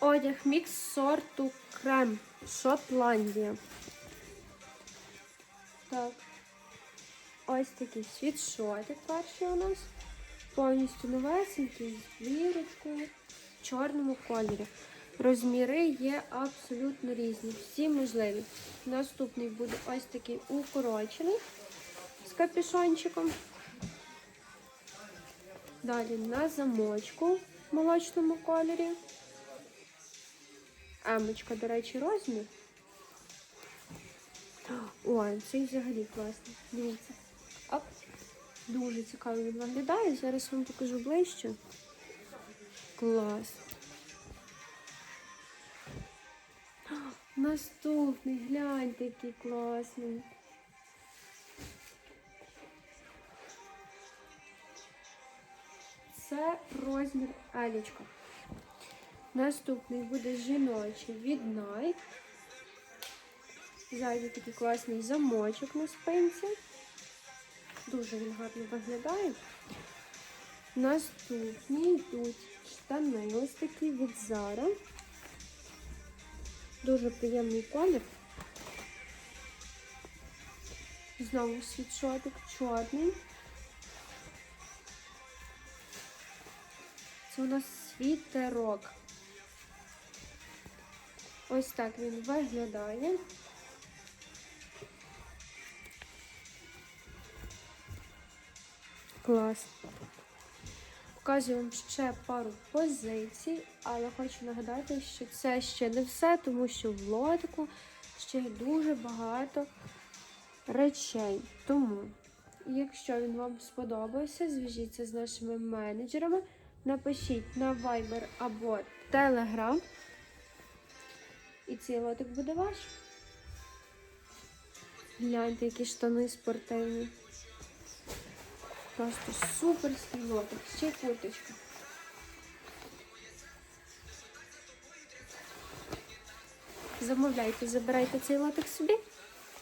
одяг мікс сорту крем. Шотландія. Так. Ось такий світшотик перший у нас. Повністю новесенький, з бірочкою, в чорному кольорі. Розміри є абсолютно різні, всі можливі. Наступний буде ось такий укорочений з капюшончиком. Далі на замочку в молочному кольорі. Емочка, до речі, розмір. Ой, цей взагалі класний. Дивіться. Оп. Дуже цікаво він виглядає. Зараз вам покажу ближче. Клас. Наступний, гляньте, який класний. Це розмір Елічка. Наступний буде жіночий від Nike. Ззаді такий класний замочок на спинці. Дуже він гарно виглядає. Наступні йдуть штани ось такі від Zara. Дуже приємний колір. Знову світшотик чорний. У нас світерок. Ось так він виглядає. Клас. Показую вам ще пару позицій, але хочу нагадати, що це ще не все, тому що в лотику ще дуже багато речей. Тому, якщо він вам сподобався, зв'яжіться з нашими менеджерами, напишіть на Viber або Telegram. І цей лотик буде ваш. Гляньте, які штани спортивні. Просто супер лотик. Ще й курточка. Замовляйте, забирайте цей лотик собі.